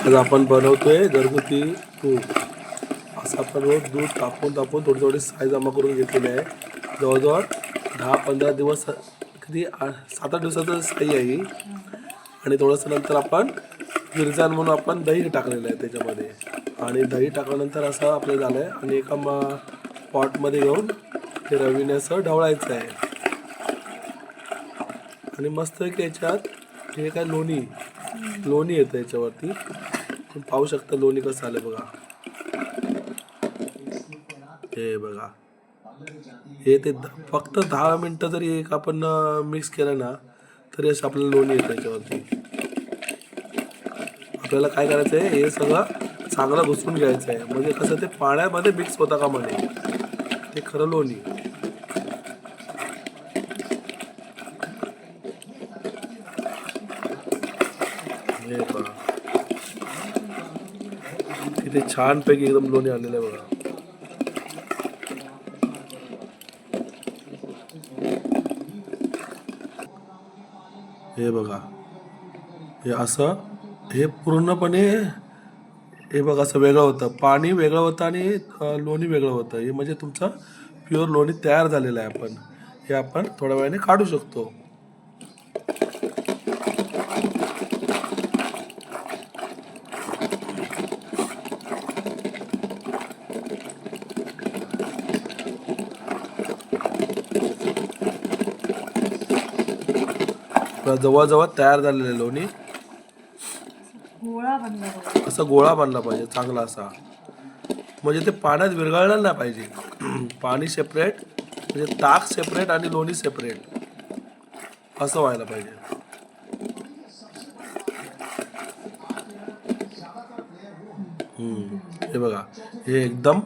आज आपण बनवतोय घरगुती तूप. असं आपण रोज दूध तापून तापून थोडी थोडी साय जमा करून घेतलेली आहे. जवळजवळ दहा पंधरा दिवस किती सात आठ दिवसाचं साई आहे ही. आणि थोडंसं नंतर आपण गिरजान म्हणून आपण दही टाकलेलं आहे त्याच्यामध्ये. आणि दही टाकल्यानंतर असं आपलं झालं आहे आणि एका म पॉटमध्ये घेऊन ते रवीने असं ढवळायचं आहे. आणि मस्त की याच्यात हे काय लोणी? लोणी येतं याच्यावरती. तुम्ही पाहू शकता लोणी कसं आलं बघा. हे बघा. हे ते फक्त दहा मिनटं जरी एक आपण मिक्स केलं ना तरी असं आपल्याला लोणी येतं याच्यावरती. आपल्याला काय करायचं आहे हे सगळं चांगलं घुसून घ्यायचं आहे. म्हणजे कसं ते पाण्यामध्ये मिक्स होता का म्हणे? ते खरं लोणी. हे बघा. किती छानपैकी एकदम लोणी आलेलं आहे बघा. हे बघा. हे असं हे पूर्णपणे हे बघा असं वेगळं होतं. पाणी वेगळं होतं आणि लोणी वेगळं होतं. हे म्हणजे तुमचं प्युअर लोणी तयार झालेलं आहे आपण. हे आपण थोड्या वेळाने काढू शकतो. जवळजवळ तयार झालेलं लोणी गोळा बनला. असा गोळा बांधला पाहिजे चांगला असा म्हणजे ते पाण्यात विरघळलं नाही पाहिजे पाणी सेपरेट म्हणजे ताक सेपरेट आणि लोणी सेपरेट असं व्हायला पाहिजे. हे बघा हे एकदम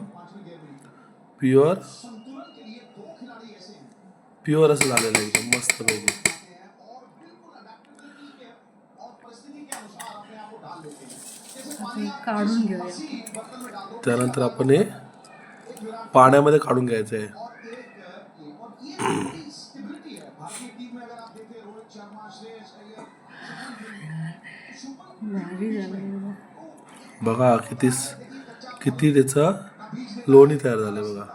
प्युअर प्युअर असं झालेलं आहे एकदम मस्त पैकी आता काढून घेऊया. त्यानंतर आपण हे पाण्यामध्ये काढून घ्यायचं आहे. भारी झालं. बघा. किती किती त्याचं लोणी तयार झालं बघा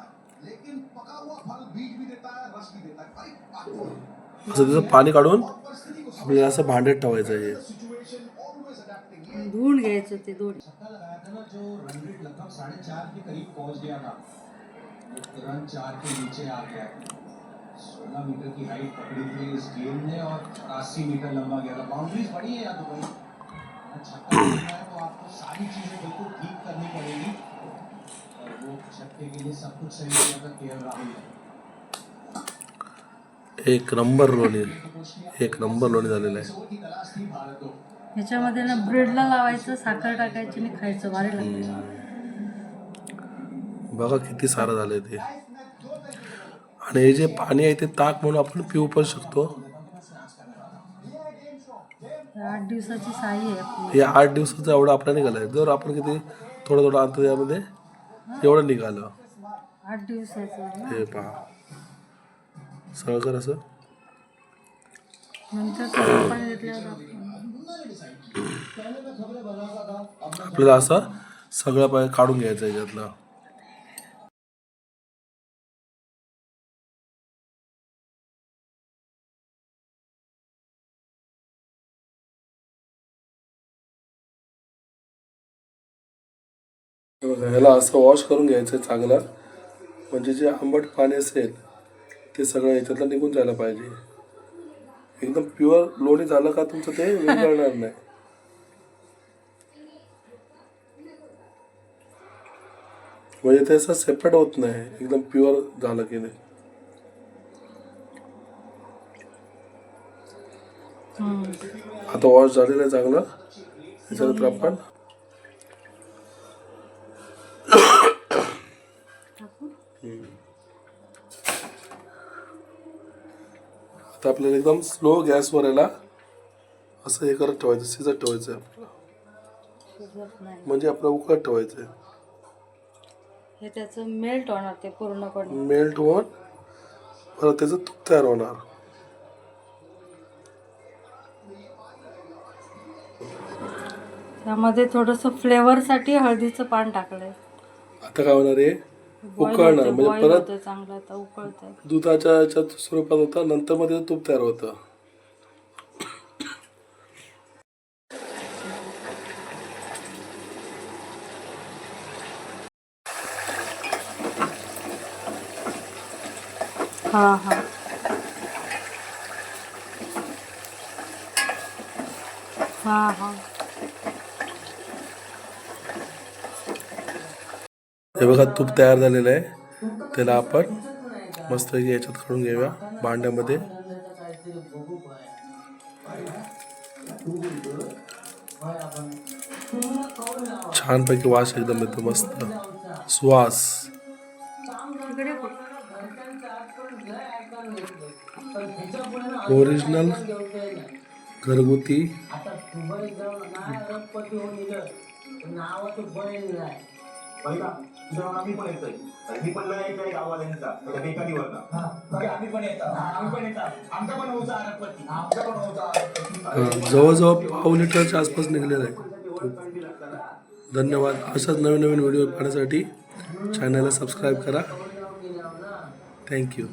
असं त्याचं पाणी काढून आपल्याला असं भांड्यात ठेवायचं आहे हे. धुवून घ्यायचं ते दोन लगभग साढ़े चार के करीब पहुंच गया था वो तुरंत चार के नीचे आ गया सोलह मीटर की हाइट पकड़ी थी इस गेंद ने और चौरासी मीटर लंबा गया था बाउंड्रीज बड़ी है या तो भाई एक नंबर लोणी एक नंबर लोणी झालेलं आहे. ह्याच्यामध्ये ना ब्रेडला लावायचं साखर टाकायची आणि खायचं लागतं. बघा किती सारं झालंय ते. आणि हे जे पाणी आहे ते ताक म्हणून आपण पिऊ पण शकतो. दिवसाची साई आहे आपली. हे आठ दिवसाचं एवढं आपल्याला निघालं आहे. जर आपण किती थोडं थोडं आणतो त्यामध्ये एवढं निघालं. आठ दिवसाचं हे पहा. सगळं असं. घेतल्यावर आपण- आपल्याला असं सगळं पाय काढून घ्यायचं याच्यातलं. बघा, ह्याला असं वॉश करून घ्यायचं चांगलं म्हणजे जे आंबट पाणी असेल ते सगळं याच्यातलं निघून जायला पाहिजे. एकदम प्युअर लोणी झालं का तुमचं ते विरघळणार नाही. म्हणजे ते असं सेपरेट होत नाही. एकदम प्युअर झालं की नाही. आता वॉश झालेलं आहे चांगलं. त्याच्यानंतर आपण आता आपल्याला एकदम स्लो गॅसवर याला असं हे करत ठेवायचं शिजत ठेवायचं आहे आपल्याला म्हणजे आपलं उकळत ठेवायचं आहे. हे त्याचं मेल्ट होणार ते पूर्णपणे. मेल्ट होऊन परत त्याचं तूप तयार होणार. त्यामध्ये थोडंसं फ्लेवरसाठी हळदीचं पान टाकलंय. आता काय होणार आहे? उकळणार म्हणजे परत चांगलं आता दुधाच्या याच्यात स्वरूपात होतं नंतर मध्ये तूप तयार होतं. हा हा. हा हा. हे बघा तूप तयार झालेलं आहे. त्याला आपण मस्त याच्यात काढून घेऊया भांड्यामध्ये. छानपैकी वास एकदम येतो मस्त. सुवास. ओरिजिनल घरगुती. पहिला तुझ्या आम्ही पण येतोय. मी पण लय ऐकलंय गावाल्यांचा त्या बेकारीवरनं. आम्ही पण येतो. आम्ही पण येतात आमचा पण होता अरबपती आमचा पण होता अं, जवळजवळ पाव लिटरच्या आसपास निघलेलं आहे. धन्यवाद. अशाच नवीन नवीन व्हिडिओ पाहण्यासाठी चॅनलला सबस्क्राईब करा. थँक्यू